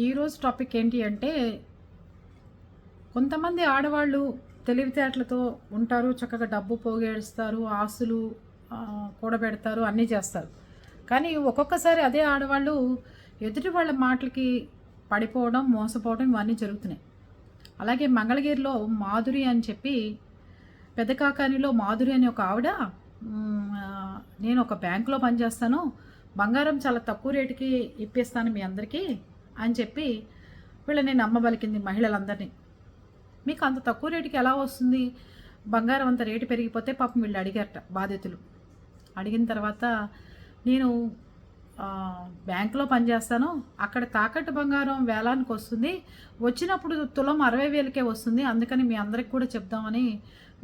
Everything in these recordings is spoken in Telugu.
ఈరోజు టాపిక్ ఏంటి అంటే కొంతమంది ఆడవాళ్ళు తెలివితేటలతో ఉంటారు చక్కగా డబ్బు పోగేడుస్తారు ఆస్తులు కూడబెడతారు అన్నీ చేస్తారు. కానీ ఒక్కొక్కసారి అదే ఆడవాళ్ళు ఎదుటి వాళ్ళ మాటలకి పడిపోవడం మోసపోవడం ఇవన్నీ జరుగుతున్నాయి. అలాగే మంగళగిరిలో మాధురి అని చెప్పి పెద్దకాకానిలో మాధురి అనే ఒక ఆవిడ నేను ఒక బ్యాంకులో పనిచేస్తాను బంగారం చాలా తక్కువ రేటుకి ఇప్పిస్తాను మీ అందరికీ. అని చెప్పి వీళ్ళని నమ్మబలికింది మహిళలందరినీ. మీకు అంత తక్కువ రేటుకి ఎలా వస్తుంది? బంగారం అంత రేటు పెరిగిపోతే పాపం వీళ్ళు అడిగారట బాధితులు. అడిగిన తర్వాత నేను బ్యాంకులో పనిచేస్తాను అక్కడ తాకట్టు బంగారం వేలానికి వస్తుంది వచ్చినప్పుడు తులం అరవై వేలకే వస్తుంది అందుకని మీ అందరికి కూడా చెప్దామని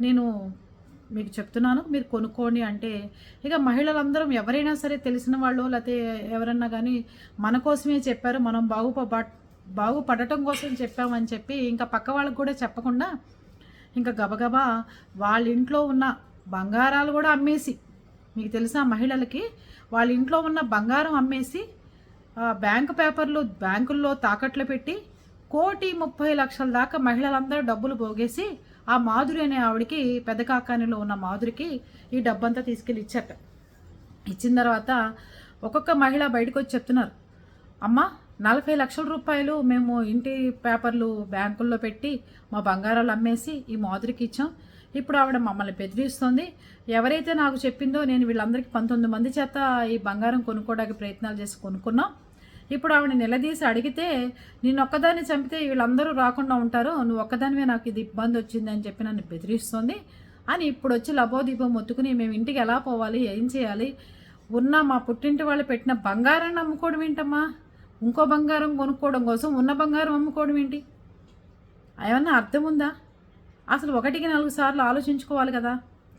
నేను మీకు చెప్తున్నాను మీరు కొనుక్కోండి అంటే ఇక మహిళలందరం ఎవరైనా సరే తెలిసిన వాళ్ళు లేకపోతే ఎవరన్నా కానీ మన కోసమే చెప్పారు మనం బాగుప బాగుపడటం కోసం చెప్పామని చెప్పి ఇంకా పక్క వాళ్ళకు కూడా చెప్పకుండా ఇంకా గబగబా వాళ్ళ ఇంట్లో ఉన్న బంగారాలు కూడా అమ్మేసి మీకు తెలుసా మహిళలకి వాళ్ళ ఇంట్లో ఉన్న బంగారం అమ్మేసి బ్యాంకు పేపర్లు బ్యాంకుల్లో తాకట్లు పెట్టి కోటి ముప్పై లక్షల దాకా మహిళలందరూ డబ్బులు పోగేసి ఆ మాధురి అనే ఆవిడకి పెద్ద కాకానిలో ఉన్న మాధురికి ఈ డబ్బంతా తీసుకెళ్ళి ఇచ్చాక ఇచ్చిన తర్వాత ఒక్కొక్క మహిళ బయటకు వచ్చి చెప్తున్నారు అమ్మ నలభై లక్షల రూపాయలు మేము ఇంటి పేపర్లు బ్యాంకుల్లో పెట్టి మా బంగారాలు అమ్మేసి ఈ మాధురికి ఇచ్చాం. ఇప్పుడు ఆవిడ మమ్మల్ని బెదిరిస్తుంది. ఎవరైతే నాకు చెప్పిందో నేను వీళ్ళందరికీ పంతొమ్మిది మంది చేత ఈ బంగారం కొనుక్కోవడానికి ప్రయత్నాలు చేసి కొనుక్కున్నాం. ఇప్పుడు ఆవిడ నిలదీసి అడిగితే నేను ఒక్కదాన్ని చంపితే వీళ్ళందరూ రాకుండా ఉంటారు. నువ్వు ఒక్కదానివే నాకు ఇది ఇబ్బంది వచ్చింది అని చెప్పి నన్ను బెదిరిస్తుంది. అని ఇప్పుడు వచ్చి లబోదీపం మొత్తుకుని మేము ఇంటికి ఎలా పోవాలి? ఏం చేయాలి? ఉన్న మా పుట్టింటి వాళ్ళు పెట్టిన బంగారాన్ని అమ్ముకోవడం ఏంటమ్మా? ఇంకో బంగారం కొనుక్కోవడం కోసం ఉన్న బంగారం అమ్ముకోవడం ఏంటి? ఏమన్నా అర్థం ఉందా? అసలు ఒకటికి నాలుగు సార్లు ఆలోచించుకోవాలి కదా.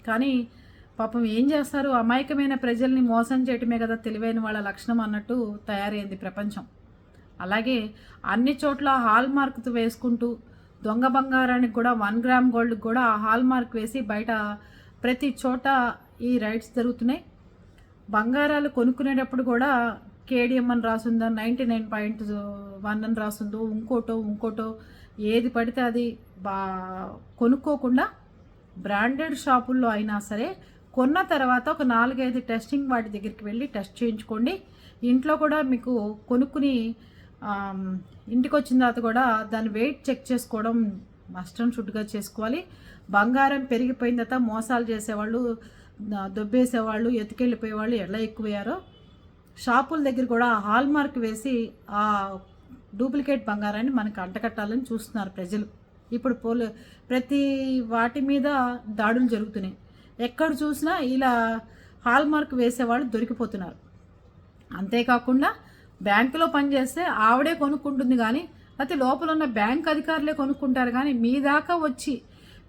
కానీ పాపం ఏం చేస్తారు? అమాయకమైన ప్రజల్ని మోసం చేయటమే కదా తెలివైన వాళ్ళ లక్షణం అన్నట్టు తయారైంది ప్రపంచం. అలాగే అన్ని చోట్ల హాల్ మార్క్ వేసుకుంటూ దొంగ బంగారానికి కూడా వన్ గ్రామ్ గోల్డ్కి కూడా హాల్ మార్క్ వేసి బయట ప్రతి చోట ఈ రైడ్స్ జరుగుతున్నాయి. బంగారాలు కొనుక్కునేటప్పుడు కూడా కేడిఎం అని రాసుందో నైంటీ నైన్ పాయింట్ వన్ అని రాసుందో ఇంకోటో ఇంకోటో ఏది పడితే అది బా కొనుక్కోకుండా బ్రాండెడ్ షాపుల్లో అయినా సరే కొన్న తర్వాత ఒక నాలుగైదు టెస్టింగ్ వాటి దగ్గరికి వెళ్ళి టెస్ట్ చేయించుకోండి. ఇంట్లో కూడా మీకు కొనుక్కుని ఇంటికి వచ్చిన తర్వాత కూడా దాని వెయిట్ చెక్ చేసుకోవడం మస్ట్ అండ్ షుడ్గా చేసుకోవాలి. బంగారం పెరిగిపోయిన తర్వాత మోసాలు చేసేవాళ్ళు దొబ్బేసేవాళ్ళు ఎత్తుకెళ్ళిపోయేవాళ్ళు ఎలా ఎక్కువయ్యారో. షాపుల దగ్గర కూడా హాల్ మార్క్ వేసి ఆ డూప్లికేట్ బంగారాన్ని మనకు అంటకట్టాలని చూస్తున్నారు ప్రజలు. ఇప్పుడు పోలే ప్రతి వాటి మీద దాడులు జరుగుతున్నాయి. ఎక్కడ చూసినా ఇలా హాల్మార్క్ వేసేవాళ్ళు దొరికిపోతున్నారు. అంతేకాకుండా బ్యాంకులో పనిచేస్తే ఆవిడే కొనుక్కుంటుంది కానీ అయితే లోపల ఉన్న బ్యాంక్ అధికారులే కొనుక్కుంటారు కానీ మీ దాకా వచ్చి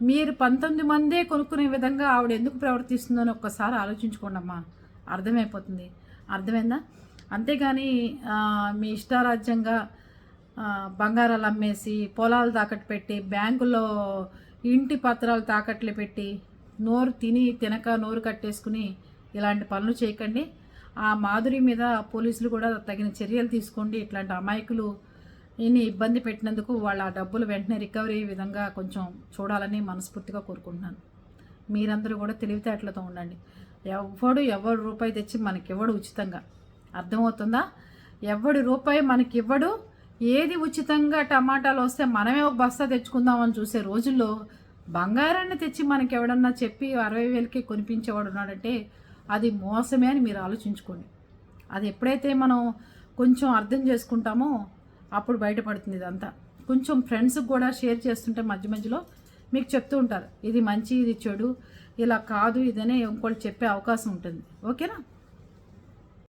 మీరు పంతొమ్మిది మందే కొనుక్కునే విధంగా ఆవిడ ఎందుకు ప్రవర్తిస్తుందని ఒక్కసారి ఆలోచించుకోండి అమ్మా. అర్థమైపోతుంది. అర్థమైందా? అంతేగాని మీ ఇష్టారాజ్యంగా బంగారాలు అమ్మేసి పొలాలు తాకట్టు పెట్టి బ్యాంకుల్లో ఇంటి పత్రాలు తాకట్లు పెట్టి నోరు తిని తినక నోరు కట్టేసుకుని ఇలాంటి పనులు చేయకండి. ఆ మాధురి మీద పోలీసులు కూడా తగిన చర్యలు తీసుకోండి. ఇట్లాంటి అమాయకులు ఇన్ని ఇబ్బంది పెట్టినందుకు వాళ్ళ ఆ డబ్బులు వెంటనే రికవరీ అయ్యే విధంగా కొంచెం చూడాలని మనస్ఫూర్తిగా కోరుకుంటున్నాను. మీరందరూ కూడా తెలివితేటలతో ఉండండి. ఎవడు ఎవడు రూపాయి తెచ్చి మనకివ్వడు ఉచితంగా. అర్థమవుతుందా? ఎవడి రూపాయి మనకివ్వడు ఏది ఉచితంగా టమాటాలు వస్తే మనమే ఒక బస్తా తెచ్చుకుందామని చూసే రోజుల్లో బంగారాన్ని తెచ్చి మనకి ఎవడన్నా చెప్పి అరవై వేలకి కొనిపించేవాడు ఉన్నాడంటే అది మోసమే అని మీరు ఆలోచించుకోండి. అది ఎప్పుడైతే మనం కొంచెం అర్థం చేసుకుంటామో అప్పుడు బయటపడుతుంది ఇదంతా. కొంచెం ఫ్రెండ్స్కి కూడా షేర్ చేస్తుంటే మధ్య మధ్యలో మీకు చెప్తూ ఉంటారు ఇది మంచి ఇది చెడు ఇలా కాదు ఇదనే ఇంకోటి చెప్పే అవకాశం ఉంటుంది. ఓకేనా?